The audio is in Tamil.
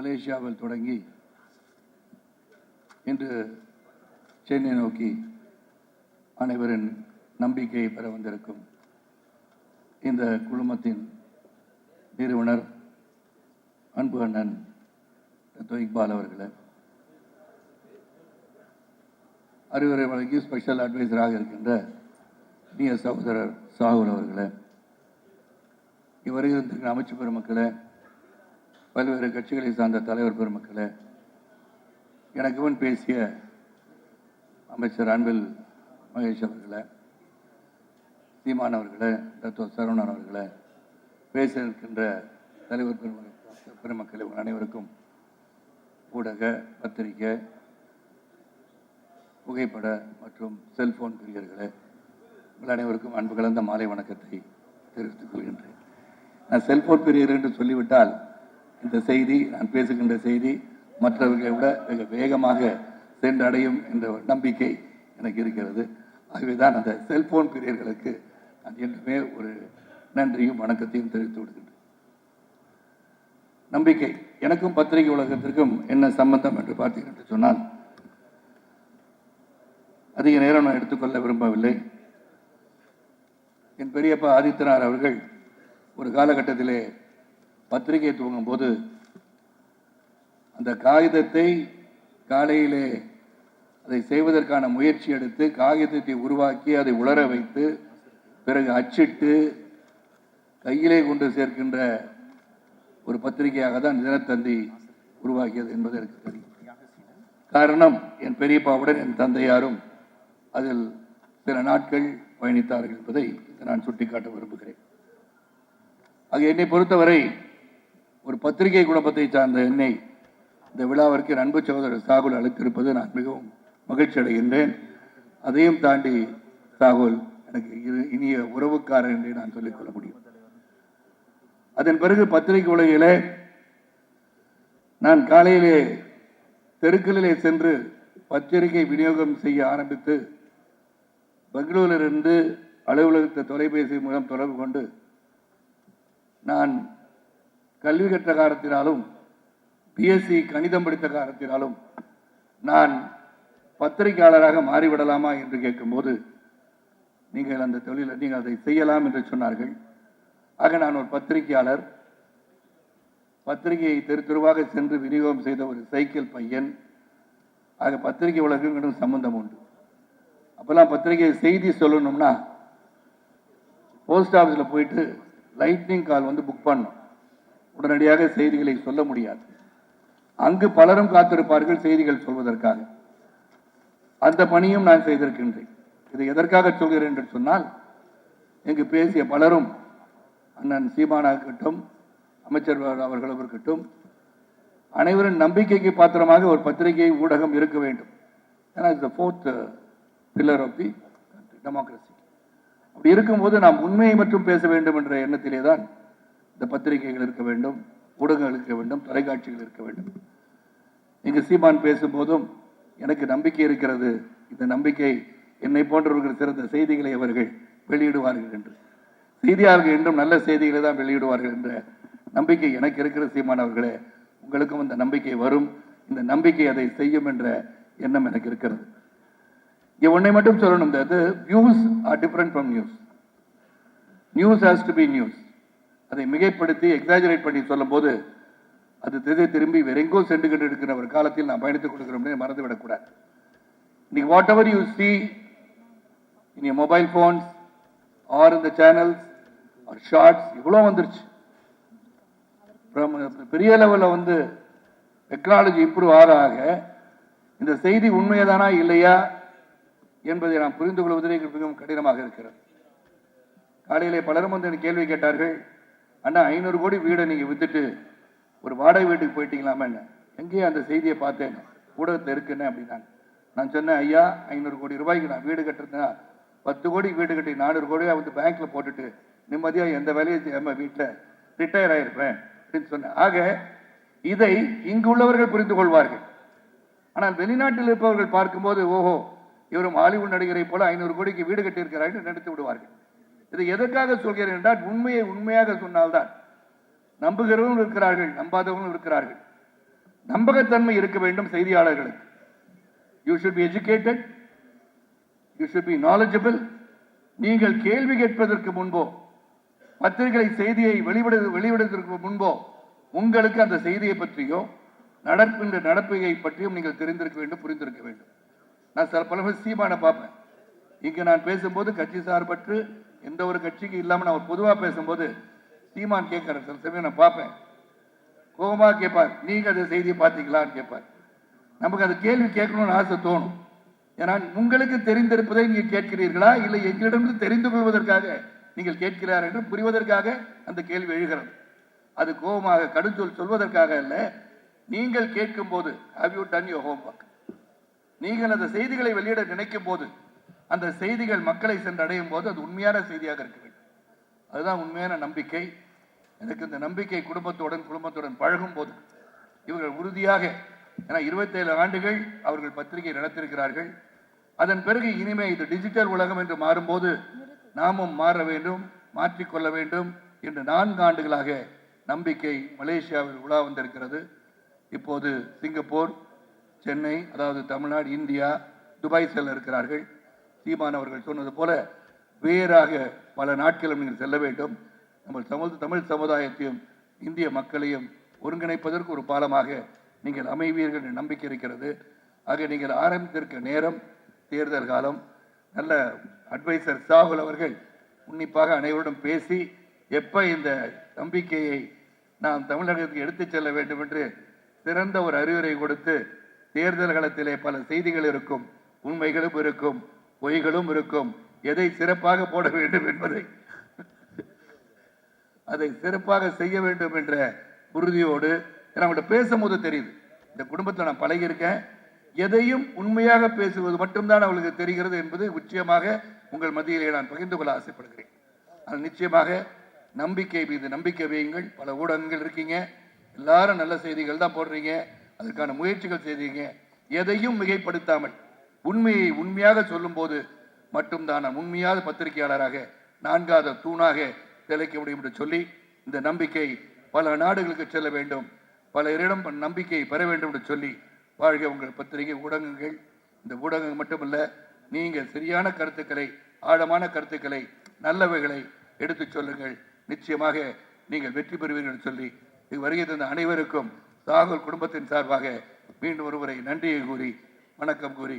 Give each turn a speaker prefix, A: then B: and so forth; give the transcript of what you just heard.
A: மலேசியாவில் தொடங்கி இன்று சென்னை நோக்கி அனைவரின் நம்பிக்கையை பெற வந்திருக்கும் இந்த குழுமத்தின் நிறுவனர் அன்பு அண்ணன் டத்தோ இக்பால் அவர்களை. அறிவுரை வழங்கி ஸ்பெஷல் அட்வைசராக இருக்கின்ற இனிய சகோதரர் சாகுல் அவர்களை. இவரையும் அமைச்சு பெருமக்களை பல்வேறு கட்சிகளை சார்ந்த தலைவர் பெருமக்களே எனக்கு முன் பேசிய அமைச்சர் அன்பில் மகேஷ் அவர்களே சீமான் அவர்களே தத்துவ சரவணன் அவர்களே பேச இருக்கின்ற தலைவர் பெருமக்கள் பெருமக்களை உங்கள் அனைவருக்கும் ஊடக பத்திரிகை புகைப்பட மற்றும் செல்போன் பிரியர்களே உங்கள் அனைவருக்கும் அன்பு கலந்த மாலை வணக்கத்தை தெரிவித்துக் கொள்கின்றேன். நான் செல்போன் பிரியர் என்று சொல்லிவிட்டால் இந்த செய்தி நான் பேசுகின்ற செய்தி மற்றவர்களை விட மிக வேகமாக சென்றடையும் என்ற ஒரு நம்பிக்கை எனக்கு இருக்கிறது. ஆகவேதான் அந்த செல்போன் பிரியர்களுக்கு நான் என்றுமே ஒரு நன்றியும் வணக்கத்தையும் தெரிவித்து விடுகின்றேன் நம்பிக்கை. எனக்கும் பத்திரிகை உலகத்திற்கும் என்ன சம்பந்தம் என்று பார்த்தீர்கள் சொன்னால் அதிக நேரம் நான் எடுத்துக்கொள்ள விரும்பவில்லை. என் பெரியப்பா ஆதித்தனார் அவர்கள் ஒரு காலகட்டத்திலே பத்திரிகை துவங்கும் போது அந்த காகிதத்தை காலையிலே அதை செய்வதற்கான முயற்சி எடுத்து காகிதத்தை உருவாக்கி அதை உலர வைத்து பிறகு அச்சிட்டு கையிலே கொண்டு சேர்க்கின்ற ஒரு பத்திரிகையாக தான் தினத்தந்தி உருவாக்கியது என்பது எனக்கு தெரியும். காரணம் என் பெரியப்பாவுடன் என் தந்தையாரும் அதில் சில நாட்கள் பயணித்தார்கள் என்பதை நான் சுட்டிக்காட்ட விரும்புகிறேன். ஆக என்னை பொறுத்தவரை ஒரு பத்திரிகை குழப்பத்தை சார்ந்த என்னை இந்த விழாவிற்கு அன்பு சகோதரர் சாகுல் அழைத்திருப்பது நான் மிகவும் மகிழ்ச்சி அடைகின்றேன். அதையும் தாண்டி சாகுல் எனக்கு இரு- இனிய உறவுக்காரர் என்று நான் சொல்லிக்கொள்ள முடியும். அதன் பிறகு பத்திரிகை உலகிலே நான் காலையிலே தெருக்களிலே சென்று பத்திரிகை விநியோகம் செய்ய ஆரம்பித்து பெங்களூரிலிருந்து அலுவலகத்தை தொலைபேசி மூலம் தொடர்பு கொண்டு நான் கல்வி கற்ற காரணத்தினாலும் பிஎஸ்சி கணிதம் படித்த காரணத்தினாலும் நான் பத்திரிகையாளராக மாறிவிடலாமா என்று கேட்கும்போது நீங்கள் அந்த தொழிலை நீங்கள் அதை செய்யலாம் என்று சொன்னார்கள். ஆக நான் ஒரு பத்திரிகையாளர். பத்திரிகையை தெரு தெருவாக சென்று விநியோகம் செய்த ஒரு சைக்கிள் பையன். ஆக பத்திரிகை உலகங்களும் சம்பந்தம் உண்டு. அப்போல்லாம் பத்திரிகையை செய்தி சொல்லணும்னா போஸ்ட் ஆஃபீஸில் போயிட்டு லைட்னிங் கால் வந்து புக் பண்ணோம் உடனடியாக செய்திகளை சொல்ல முடியாது. அங்கு பலரும் காத்திருப்பார்கள் செய்திகள் சொல்வதற்காக. அந்த பணியும் நான் செய்திருக்கின்றேன். இதை எதற்காக சொல்கிறேன் என்று சொன்னால் இங்கு பேசிய பலரும் அண்ணன் சீமானா இருக்கட்டும் அமைச்சர் அவர்களும் இருக்கட்டும் அனைவரும் நம்பிக்கைக்கு பாத்திரமாக ஒரு பத்திரிகை ஊடகம் இருக்க வேண்டும். ஏன்னா இந்த fourth pillar of the democracy அப்படி இருக்கும்போது நாம் உண்மையை மட்டும் பேச வேண்டும் என்ற எண்ணத்திலே தான் இந்த பத்திரிகைகள் இருக்க வேண்டும் ஊடகங்கள் இருக்க வேண்டும் தொலைக்காட்சிகள் இருக்க வேண்டும். இங்கு சீமான் பேசும்போதும் எனக்கு நம்பிக்கை இருக்கிறது. இந்த நம்பிக்கை என்னை போன்றவர்கள் சிறந்த செய்திகளை அவர்கள் வெளியிடுவார்கள் என்று. செய்தியாளர்கள் என்றும் நல்ல செய்திகளை தான் வெளியிடுவார்கள் என்ற நம்பிக்கை எனக்கு இருக்கிற சீமான் அவர்களே. உங்களுக்கும் இந்த நம்பிக்கை வரும். இந்த நம்பிக்கை அதை செய்யும் என்ற எண்ணம் எனக்கு இருக்கிறது. இங்க ஒன்றை மட்டும் சொல்லணும் அது views are different from news news has to be news அதை மிகைப்படுத்தி எக்ஸாஜரேட் பண்ணி சொல்லும்போது அது திசை திரும்பி வெறெங்கும் எங்கோ சென்று கொண்டு இருக்கிற ஒரு காலத்தில் நான் பயணித்துக் கொடுக்கிறோம் மறந்து விடக்கூடாது இன்னைக்கு whatever you see in mobile phones or இந்த சேனல்ஸ் ஆர் ஷார்ட்ஸ் இவ்வளோ வந்துருச்சு. பெரிய லெவலில் வந்து டெக்னாலஜி இம்ப்ரூவ் ஆக ஆக இந்த செய்தி உண்மையதானா இல்லையா என்பதை நாம் புரிந்து கொள்வதிலே மிகவும் கடினமாக இருக்கிறது. காலையிலே பலரும் வந்து கேள்வி கேட்டார்கள் அண்ணா ஐநூறு கோடி வீடை நீங்கள் வித்துட்டு ஒரு வாடகை வீட்டுக்கு போயிட்டீங்களாமா என்ன? எங்கேயும் அந்த செய்தியை பார்த்தேன். ஊடகத்தில் இருக்குன்னு அப்படின்னாங்க. நான் சொன்னேன் ஐயா ஐநூறு கோடி ரூபாய்க்கு நான் வீடு கட்டுறதுனா பத்து கோடி வீடு கட்டி நானூறு கோடியாக வந்து பேங்க்ல போட்டுட்டு நிம்மதியாக எந்த வேலையும் செய்யாம வீட்டில் ரிட்டையர் ஆயிருப்பேன் அப்படின்னு சொன்னேன். ஆக இதை இங்கு உள்ளவர்கள் புரிந்து கொள்வார்கள். ஆனால் வெளிநாட்டில் இருப்பவர்கள் பார்க்கும்போது ஓஹோ இவரும் ஹாலிவுட் நடிகரை போல ஐநூறு கோடிக்கு வீடு கட்டியிருக்கிறார்கள் நினைத்து விடுவார்கள். இதை எதற்காக சொல்கிறேன் என்றால் உண்மையை உண்மையாக சொன்னால்தான். நம்புகிறவங்களும் இருக்கிறார்கள் நம்பாதவர்களும் இருக்கிறார்கள். நம்பகத்தன்மை இருக்க வேண்டும் செய்தியாளர்களுக்கு. You should be educated you should be knowledgeable நீங்கள் கேள்வி கேட்பதற்கு முன்போ பத்திரிகை செய்தியை வெளிவிட வெளிவிடுவதற்கு முன்போ உங்களுக்கு அந்த செய்தியை பற்றியோ நடக்கின்ற நடப்பையை பற்றியும் நீங்கள் தெரிந்திருக்க வேண்டும் புரிந்திருக்க வேண்டும். நான் சில பல சீமான பார்ப்பேன். இங்கே நான் பேசும்போது கட்சி சார்பற்று எந்த ஒரு கட்சிக்கு இல்லாம நான் பொதுவா பேசும்போது சீமான் கேட்கிற சில சமயம் நான் பார்ப்பேன். கோபமா கேட்பார். நீங்க அந்த செய்தியை பார்த்தீங்களான்னு கேட்பார். நமக்கு அந்த கேள்வி கேட்கணும்னு ஆசை தோணும். ஏன்னா உங்களுக்கு தெரிந்திருப்பதை நீங்கள் கேட்கிறீர்களா? இல்லை எங்களிடமிருந்து தெரிந்து கொள்வதற்காக நீங்கள் கேட்கிறார் என்று புரிவதற்காக அந்த கேள்வி எழுகிறது. அது கோபமாக கடுஞ்சொல் சொல்வதற்காக அல்ல. நீங்கள் கேட்கும் போது how you done your homework நீங்கள் அந்த செய்திகளை வெளியிட நினைக்கும் போது அந்த செய்திகள் மக்களை சென்றடையும் போது அது உண்மையான செய்தியாக இருக்க வேண்டும். அதுதான் உண்மையான நம்பிக்கை. எனக்கு இந்த நம்பிக்கை குடும்பத்துடன் குடும்பத்துடன் பழகும் போது இவர்கள் உறுதியாக ஏன்னா இருபத்தேழு ஆண்டுகள் அவர்கள் பத்திரிகை நடத்திருக்கிறார்கள் அதன் பிறகு இனிமே இது டிஜிட்டல் உலகம் என்று மாறும்போது நாமும் மாற வேண்டும் மாற்றிக்கொள்ள வேண்டும் என்று நான்கு ஆண்டுகளாக நம்பிக்கை மலேசியாவில் உலா வந்திருக்கிறது. இப்போது சிங்கப்பூர் சென்னை அதாவது தமிழ்நாடு இந்தியா துபாய் செல்ல இருக்கிறார்கள். சீமான் அவர்கள் சொன்னது போல வேறாக பல நாட்களும் நீங்கள் செல்ல வேண்டும். நம்ம தமிழ் தமிழ் சமுதாயத்தையும் இந்திய மக்களையும் ஒருங்கிணைப்பதற்கு ஒரு பாலமாக நீங்கள் அமைவீர்கள் என்ற நம்பிக்கை இருக்கிறது. ஆக நீங்கள் ஆரம்பித்திருக்க நேரம் தேர்தல் காலம். நல்ல அட்வைசர் சாகுல் அவர்கள் உன்னிப்பாக அனைவருடன் பேசி எப்ப இந்த நம்பிக்கையை நாம் தமிழகத்துக்கு எடுத்துச் செல்ல வேண்டும் என்று சிறந்த ஒரு அறிவுரை கொடுத்து தேர்தல் களத்திலே பல செய்திகள் இருக்கும் உண்மைகளும் இருக்கும். பொய்களும் இருக்கும். எதை சிறப்பாக போட வேண்டும் என்பதை. அதை சிறப்பாக செய்ய வேண்டும் என்ற உறுதியோடு ஏன்னா அவங்கள்ட்ட பேசும்போது தெரியுது. இந்த குடும்பத்தில் நான் பழகியிருக்கேன். எதையும் உண்மையாக பேசுவது மட்டும்தான் அவளுக்கு தெரிகிறது என்பது நிச்சயமாக உங்கள் மத்தியிலே நான் பகிர்ந்து கொள்ள ஆசைப்படுகிறேன். ஆனால் நிச்சயமாக நம்பிக்கை மீது நம்பிக்கை வையுங்கள். பல ஊடகங்கள் இருக்கீங்க. எல்லாரும் நல்ல செய்திகள் தான் போடுறீங்க. அதுக்கான முயற்சிகள் செய்தீங்க. எதையும் மிகைப்படுத்தாமல் உண்மையை உண்மையாக சொல்லும்போது மட்டும்தான்? நான் உண்மையாத பத்திரிகையாளராக நான்காவது தூணாக திளைக்க முடியும் என்று சொல்லி இந்த நம்பிக்கை பல நாடுகளுக்கு செல்ல வேண்டும். பலரிடம் நம்பிக்கையை பெற வேண்டும் என்று சொல்லி வாழ்க உங்கள் பத்திரிகை ஊடகங்கள். இந்த ஊடகங்கள் மட்டுமல்ல நீங்கள் சரியான கருத்துக்களை ஆழமான கருத்துக்களை நல்லவைகளை எடுத்துச் சொல்லுங்கள். நிச்சயமாக நீங்கள் வெற்றி பெறுவீர்கள் என்று சொல்லி வருகை தந்த அனைவருக்கும் சாகுல் குடும்பத்தின் சார்பாக மீண்டும் ஒருவரை நன்றியை கூறி வணக்கம் கூறி